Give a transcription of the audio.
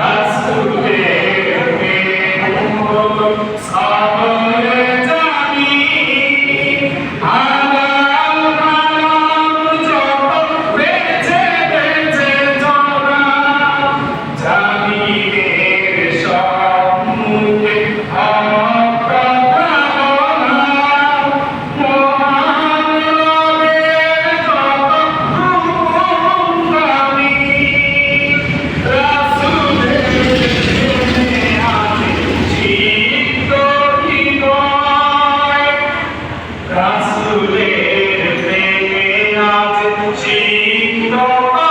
God Thank you.